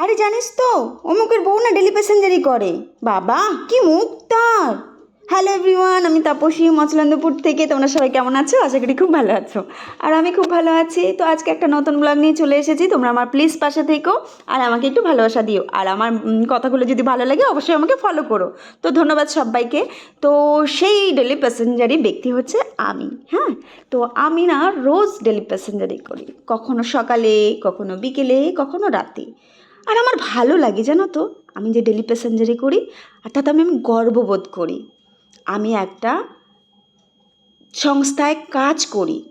আরে জানিস তো, অমুকের বউ না ডেলি প্যাসেঞ্জারি করে। বাবা, কি মুখ তার। হ্যালো এভরিওয়ান আমি তাপসী, মচলন্দপুর থেকে। তোমরা সবাই কেমন আছো? আশা করি খুব ভালো আছো। আর আমি খুব ভালো আছি। তো আজকে একটা নতুন ব্লগ নিয়ে চলে এসেছি। তোমরা আমার প্লিজ পাশে থেকো আর আমাকে একটু ভালোবাসা দিও। আর আমার কথাগুলো যদি ভালো লাগে, অবশ্যই আমাকে ফলো করো। তো ধন্যবাদ সবাইকে। তো সেই ডেলি প্যাসেঞ্জারি ব্যক্তি হচ্ছে আমি হ্যাঁ? তো আমি না রোজ ডেলি প্যাসেঞ্জারি করি। কখনো সকালে, কখনো বিকেলে, কখনো রাতে। আর আমার ভালো লাগে, জানো তো? আমি যে ডেলি প্যাসেঞ্জারি করি, আর তাতে আমি আমি গর্ববোধ করি। আমি একটা সংস্থায় কাজ করি,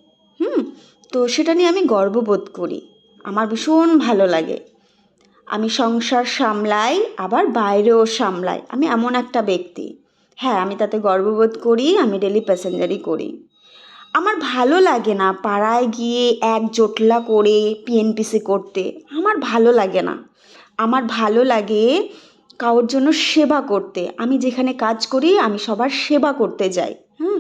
হুম? তো সেটা নিয়ে আমি গর্ববোধ করি। আমার ভীষণ ভালো লাগে। আমি সংসার সামলাই, আবার বাইরেও সামলাই। আমি এমন একটা ব্যক্তি। হ্যাঁ আমি তাতে গর্ববোধ করি, আমি ডেলি প্যাসেঞ্জারি করি। আমার ভালো লাগে না পাড়ায় গিয়ে এক জটলা করে পিএনপিসি করতে। আমার ভালো লাগে না। আমার ভালো লাগে কারোর জন্য সেবা করতে। আমি যেখানে কাজ করি, আমি সবার সেবা করতে যাই। হ্যাঁ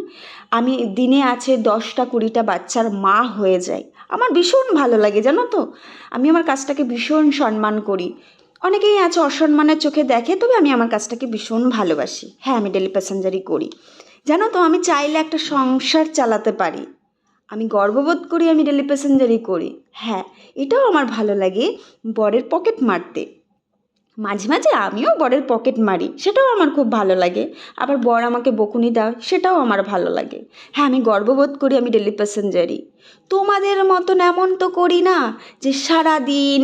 আমি দিনে আছে দশটা কুড়িটা বাচ্চার মা হয়ে যাই। আমার ভীষণ ভালো লাগে, জানো তো? আমি আমার কাজটাকে ভীষণ সম্মান করি। অনেকেই আছে অসম্মানের চোখে দেখে, তবে আমি আমার কাজটাকে ভীষণ ভালোবাসি। হ্যাঁ আমি ডেলি প্যাসেঞ্জারই করি। জানো তো, আমি চাইলে একটা সংসার চালাতে পারি। আমি গর্ববোধ করি, আমি ডেলি প্যাসেঞ্জারি করি। হ্যাঁ এটাও আমার ভালো লাগে, বরের পকেট মারতে। মাঝে মাঝে আমিও বরের পকেট মারি, সেটাও আমার খুব ভালো লাগে। আবার বর আমাকে বকুনি দাও, সেটাও আমার ভালো লাগে। হ্যাঁ আমি গর্ববোধ করি, আমি ডেলি প্যাসেঞ্জারি তোমাদের মতন এমন তো করি না যে সারা দিন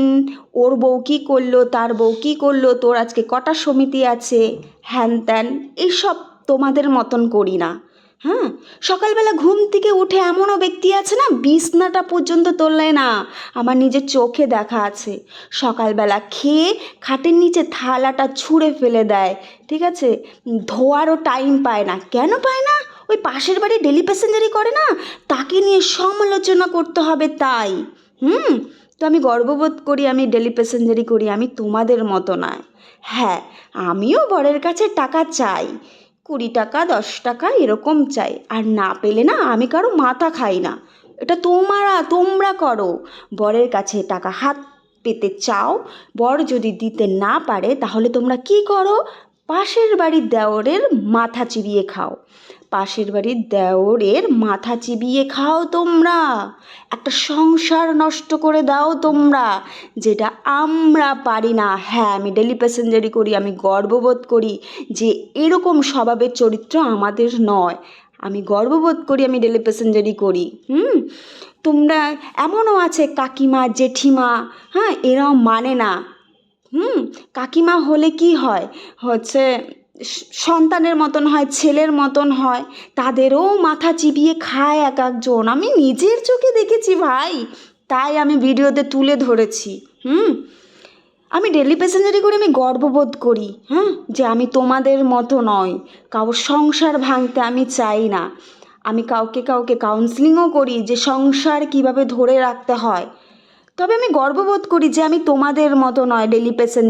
ওর বউ কী করল, তার বউ কী করল, তোর আজকে কটা সমিতি আছে? হ্যান ত্যান, এইসব তোমাদের মতন করি না। হ্যাঁ? সকালবেলা ঘুম থেকে উঠে এমনও ব্যক্তি আছে না, বিছনাটা পর্যন্ত তোলে না। আমার নিজের চোখে দেখা আছে। সকালবেলা খেয়ে খাটের নিচে থালাটা ছুঁড়ে ফেলে দেয়, ঠিক আছে? ধোয়ারও টাইম পায় না। কেন পায় না? ওই পাশের বাড়ি ডেলি প্যাসেঞ্জারি করে না? তাকে নিয়ে সমালোচনা করতে হবে তাই। হুম? তো আমি গর্ববোধ করি, আমি ডেলি প্যাসেঞ্জারি করি, আমি তোমাদের মতো নয়। হ্যাঁ আমিও বরের কাছে টাকা চাই। কুড়ি টাকা, দশ টাকা এরকম চাই। আর না পেলে না আমি কারও মাথা খাই না। এটা তোমারা, তোমরা করো। বরের কাছে টাকা হাত পেতে চাও। বর যদি দিতে না পারে তাহলে তোমরা কি করো? পাশের বাড়ির দেওরের মাথা চিবিয়ে খাও। পাশের বাড়ির দেওরের মাথা চিবিয়ে খাও তোমরা। একটা সংসার নষ্ট করে দাও তোমরা, যেটা আমরা পারি না। হ্যাঁ আমি ডেলি প্যাসেঞ্জারি করি, আমি গর্ববোধ করি যে এরকম স্বভাবের চরিত্র আমাদের নয়। আমি গর্ববোধ করি, আমি ডেলি প্যাসেঞ্জারি করি। হুম? তোমরা এমনও আছে কাকিমা, জেঠিমা হ্যাঁ এরাও মানে না। হুম? কাকিমা হলে কি হয়? হচ্ছে সন্তানের মতন হয়, ছেলের মতন হয়, তাদেরও মাথা চিবিয়ে খায় এক একজন। আমি নিজের চোখে দেখেছি ভাই, তাই আমি ভিডিওতে তুলে ধরেছি, হুম? আমি ডেলি প্যাসেঞ্জারি করে আমি গর্ববোধ করি হ্যাঁ যে আমি তোমাদের মতো নয় কারোর সংসার ভাঙতে আমি চাই না। আমি কাউকে কাউকে কাউন্সিলিংও করি যে সংসার কীভাবে ধরে রাখতে হয়। তবে আমি গর্ববোধ করি যে আমি তোমাদের মতো নয় ডেলি পেশেন্ট